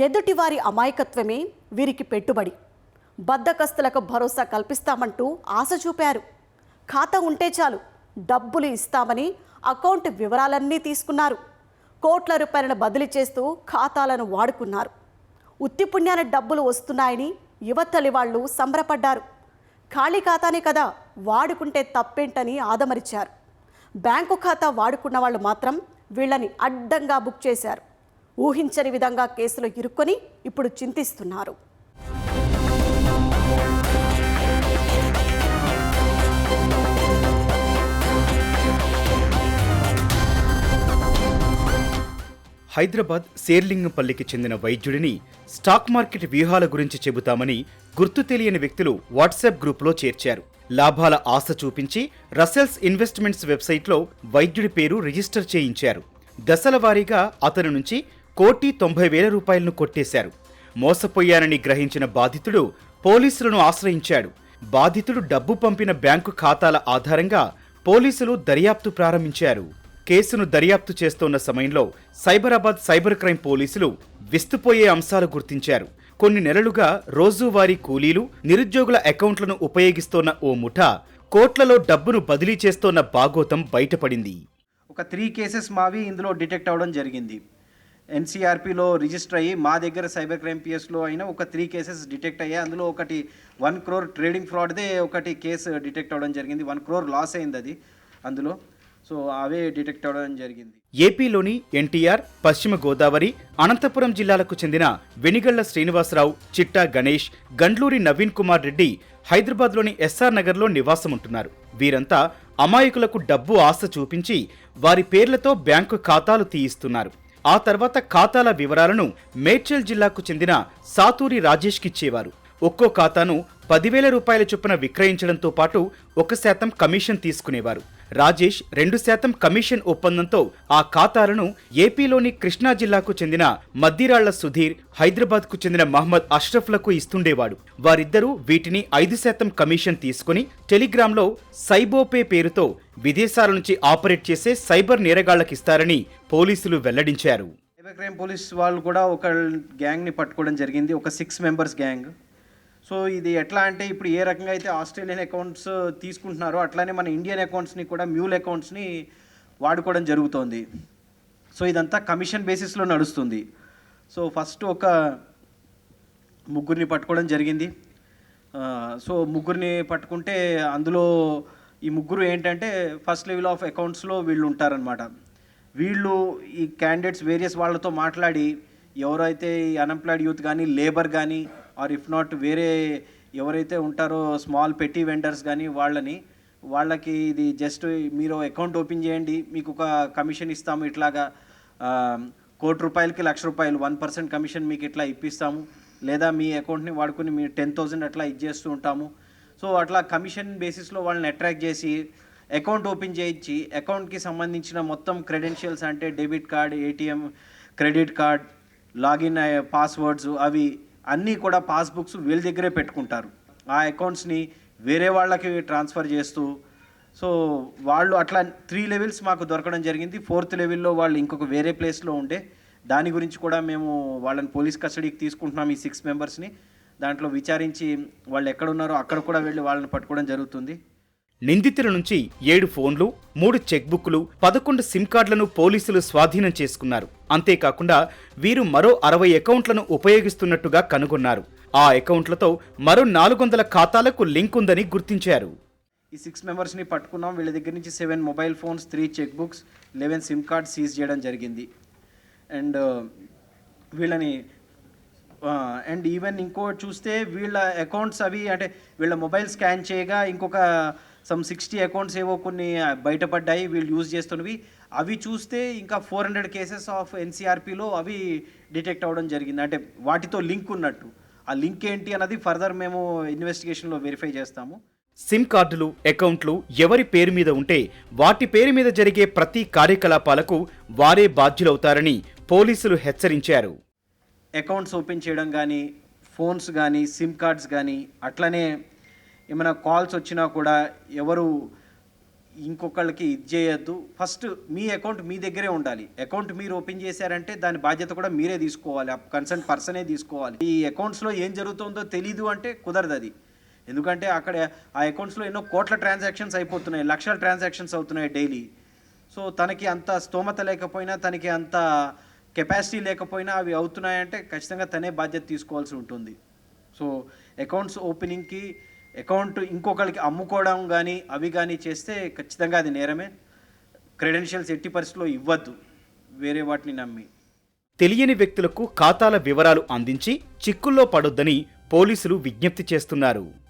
ఎదుటివారి అమాయకత్వమే వీరికి పెట్టుబడి. బద్దకస్తులకు భరోసా కల్పిస్తామంటూ ఆశ చూపారు. ఖాతా ఉంటే చాలు డబ్బులు ఇస్తామని అకౌంట్ వివరాలన్నీ తీసుకున్నారు. కోట్ల రూపాయలను బదిలీ చేస్తూ ఖాతాలను వాడుకున్నారు. ఉత్తిపుణ్యాన డబ్బులు వస్తున్నాయని యువతలి వాళ్ళు సంబరపడ్డారు. ఖాళీ ఖాతానే కదా వాడుకుంటే తప్పేంటని ఆదమరిచారు. బ్యాంకు ఖాతా వాడుకున్న వాళ్ళు మాత్రం వీళ్ళని అడ్డంగా బుక్ చేశారు. ఊహించని విధంగా కేసులు ఇరుక్కొని ఇప్పుడు చింతిస్తున్నారు. హైదరాబాద్ శేర్లింగంపల్లికి చెందిన వైద్యుడిని స్టాక్ మార్కెట్ వ్యూహాల గురించి చెబుతామని గుర్తు తెలియని వ్యక్తులు వాట్సాప్ గ్రూప్లో చేర్చారు. లాభాల ఆశ చూపించి రసెల్స్ ఇన్వెస్ట్మెంట్స్ వెబ్సైట్లో వైద్యుడి పేరు రిజిస్టర్ చేయించారు. దశల వారీగా అతని నుంచి కోటి తొంభై వేల రూపాయలను కొట్టేశారు. మోసపోయానని గ్రహించిన బాధితుడు పోలీసులను ఆశ్రయించాడు. బాధితుడు డబ్బు పంపిన బ్యాంకు ఖాతాల ఆధారంగా పోలీసులు దర్యాప్తు ప్రారంభించారు. కేసును దర్యాప్తు చేస్తోన్న సమయంలో సైబరాబాద్ సైబర్ క్రైమ్ పోలీసులు విస్తుపోయే అంశాలు గుర్తించారు. కొన్ని నెలలుగా రోజువారీ కూలీలు నిరుద్యోగుల అకౌంట్లను ఉపయోగిస్తోన్న ఓ ముఠా కోట్లలో డబ్బును బదిలీ చేస్తోన్న బాగోతం బయటపడింది. ఒక త్రీ కేసెస్ మావి ఇందులో డిటెక్ట్ అవడం జరిగింది. ఎన్సీఆర్పీలో రిజిస్టర్ అయ్యి మా దగ్గర సైబర్ క్రైమ్ పిఎస్లో అయినా ఒక త్రీ కేసెస్ డిటెక్ట్ అయ్యాయి అందులో ఒకటి వన్ క్రోర్ ట్రేడింగ్ ఫ్రాడ్దే ఒకటి కేసు డిటెక్ట్ అవ్వడం జరిగింది. వన్ క్రోర్ లాస్ అయింది అది అందులో. సో అవే డిటెక్ట్ అవ్వడం జరిగింది. ఏపీలోని ఎన్టీఆర్ పశ్చిమ గోదావరి అనంతపురం జిల్లాలకు చెందిన వెనిగళ్ళ శ్రీనివాసరావు చిట్టా గణేష్ గండ్లూరి నవీన్ కుమార్ రెడ్డి హైదరాబాద్లోని ఎస్ఆర్ నగర్లో నివాసముంటున్నారు. వీరంతా అమాయకులకు డబ్బు ఆశ చూపించి వారి పేర్లతో బ్యాంకు ఖాతాలు తీయిస్తున్నారు. ఆ తర్వాత ఖాతాల వివరాలను మేడ్చల్ జిల్లాకు చెందిన సాతూరి రాజేష్కిచ్చేవారు ఒక్కో ఖాతాను పదివేల రూపాయల చొప్పున విక్రయించడంతో పాటు ఒక శాతం కమిషన్ తీసుకునేవారు. రాజేష్ రెండు శాతం కమిషన్ ఒప్పందంతో ఆ ఖాతాలను ఏపీలోని కృష్ణా జిల్లాకు చెందిన మద్దిరాళ్ళ సుధీర్ హైదరాబాద్కు చెందిన మహమ్మద్ అష్రఫ్లకు ఇస్తుండేవాడు. వారిద్దరూ వీటిని ఐదు శాతం కమిషన్ తీసుకుని టెలిగ్రామ్లో సైబోపే పేరుతో విదేశాల నుంచి ఆపరేట్ చేసే సైబర్ నేరగాళ్ళకిస్తారని పోలీసులు వెల్లడించారు. సైబర్ క్రైమ్ పోలీస్ వాళ్ళు కూడా ఒక గ్యాంగ్ని పట్టుకోవడం జరిగింది. ఒక సిక్స్ మెంబర్స్ గ్యాంగ్. సో ఇది ఎట్లా అంటే ఇప్పుడు ఏ రకంగా అయితే ఆస్ట్రేలియన్ అకౌంట్స్ తీసుకుంటున్నారో అట్లానే మన ఇండియన్ అకౌంట్స్ని కూడా మ్యూల్ అకౌంట్స్ని వాడుకోవడం జరుగుతోంది. సో ఇదంతా కమిషన్ బేసిస్లో నడుస్తుంది. సో ఫస్ట్ ఒక ముగ్గురిని పట్టుకోవడం జరిగింది. సో ముగ్గురిని పట్టుకుంటే అందులో ఈ ముగ్గురు ఏంటంటే ఫస్ట్ లెవెల్ ఆఫ్ అకౌంట్స్లో వీళ్ళు ఉంటారనమాట వీళ్ళు ఈ క్యాండిడేట్స్ వేరియస్ వాళ్ళతో మాట్లాడి ఎవరైతే ఈ అన్ఎంప్లాయిడ్ యూత్ కానీ లేబర్ కానీ ఆర్ ఇఫ్ నాట్ వేరే ఎవరైతే ఉంటారో స్మాల్ పెట్టి వెండర్స్ కానీ వాళ్ళని వాళ్ళకి ఇది జస్ట్ మీరు అకౌంట్ ఓపెన్ చేయండి మీకు ఒక కమిషన్ ఇస్తాము ఇట్లాగా. కోటి రూపాయలకి లక్ష రూపాయలు వన్ పర్సెంట్ కమిషన్ మీకు ఇట్లా ఇప్పిస్తాము. లేదా మీ అకౌంట్ని వాడుకొని మీరు టెన్ థౌజండ్ అట్లా ఇచ్చేస్తూ ఉంటాము. సో అట్లా కమిషన్ బేసిస్లో వాళ్ళని అట్రాక్ట్ చేసి అకౌంట్ ఓపెన్ చేయించి అకౌంట్కి సంబంధించిన మొత్తం క్రెడెన్షియల్స్ అంటే debit card ATM credit card login passwords అవి అన్నీ కూడా పాస్బుక్స్ వీళ్ళ దగ్గరే పెట్టుకుంటారు. ఆ అకౌంట్స్ని వేరే వాళ్ళకి ట్రాన్స్ఫర్ చేస్తూ సో వాళ్ళు అట్లా త్రీ లెవెల్స్ మాకు దొరకడం జరిగింది. ఫోర్త్ లెవెల్లో వాళ్ళు ఇంకొక వేరే ప్లేస్లో ఉండే దాని గురించి కూడా మేము వాళ్ళని పోలీస్ కస్టడీకి తీసుకుంటున్నాం ఈ సిక్స్ మెంబర్స్ని దాంట్లో విచారించి వాళ్ళు ఎక్కడ ఉన్నారో అక్కడ కూడా వెళ్ళి వాళ్ళని పట్టుకోవడం జరుగుతుంది. నిందితుల నుంచి ఏడు ఫోన్లు మూడు చెక్బుక్లు పదకొండు సిమ్ కార్డులను పోలీసులు స్వాధీనం చేసుకున్నారు. అంతేకాకుండా వీరు మరో అరవై అకౌంట్లను ఉపయోగిస్తున్నట్టుగా కనుగొన్నారు. ఆ అకౌంట్లతో మరో నాలుగు వందల ఖాతాలకు లింక్ ఉందని గుర్తించారు. ఈ సిక్స్ మెంబర్స్ని పట్టుకున్నాం. వీళ్ళ దగ్గర నుంచి seven mobile phones three cheque books eleven SIM card seize చేయడం జరిగింది. అండ్ వీళ్ళని అండ్ ఈవెన్ ఇంకో చూస్తే వీళ్ళ అకౌంట్స్ అవి అంటే వీళ్ళ మొబైల్ స్కాన్ చేయగా ఇంకొక సమ్ సిక్స్టీ అకౌంట్స్ ఏవో కొన్ని బయటపడ్డాయి వీళ్ళు యూజ్ చేస్తున్నవి. అవి చూస్తే ఇంకా ఫోర్ హండ్రెడ్ కేసెస్ ఆఫ్ ఎన్సీఆర్పీలో అవి డిటెక్ట్ అవ్వడం జరిగింది. అంటే వాటితో లింక్ ఉన్నట్టు. ఆ లింక్ ఏంటి అన్నది ఫర్దర్ మేము ఇన్వెస్టిగేషన్లో వెరిఫై చేస్తాము. సిమ్ కార్డులు అకౌంట్లు ఎవరి పేరు మీద ఉంటే వాటి పేరు మీద జరిగే ప్రతి కార్యకలాపాలకు వారే బాధ్యులవుతారని పోలీసులు హెచ్చరించారు. అకౌంట్స్ ఓపెన్ చేయడం కానీ ఫోన్స్ కానీ సిమ్ కార్డ్స్ కానీ అట్లనే ఏమైనా కాల్స్ వచ్చినా కూడా ఎవరు ఇంకొకళ్ళకి ఇది చేయొద్దు. ఫస్ట్ మీ అకౌంట్ మీ దగ్గరే ఉండాలి. అకౌంట్ మీరు ఓపెన్ చేశారంటే దాని బాధ్యత కూడా మీరే తీసుకోవాలి. కన్సర్న్ పర్సనే తీసుకోవాలి. ఈ అకౌంట్స్లో ఏం జరుగుతుందో తెలీదు అంటే కుదరదు అది. ఎందుకంటే అక్కడ ఆ అకౌంట్స్లో ఎన్నో కోట్ల ట్రాన్సాక్షన్స్ అయిపోతున్నాయి. లక్షల ట్రాన్సాక్షన్స్ అవుతున్నాయి డైలీ. సో తనకి అంత స్తోమత లేకపోయినా తనకి అంత కెపాసిటీ లేకపోయినా అవి అవుతున్నాయంటే ఖచ్చితంగా తనే బాధ్యత తీసుకోవాల్సి ఉంటుంది. సో అకౌంట్స్ ఓపెనింగ్కి అకౌంట్ ఇంకొకరికి అమ్ముకోవడం కానీ అవి కానీ చేస్తే ఖచ్చితంగా అది నేరమే. క్రెడెన్షియల్స్ ఎట్టి పరిస్థితుల్లో ఇవ్వద్దు. వేరే వాటిని నమ్మి. తెలియని వ్యక్తులకు ఖాతాల వివరాలు అందించి చిక్కుల్లో పడొద్దని పోలీసులు విజ్ఞప్తి చేస్తున్నారు.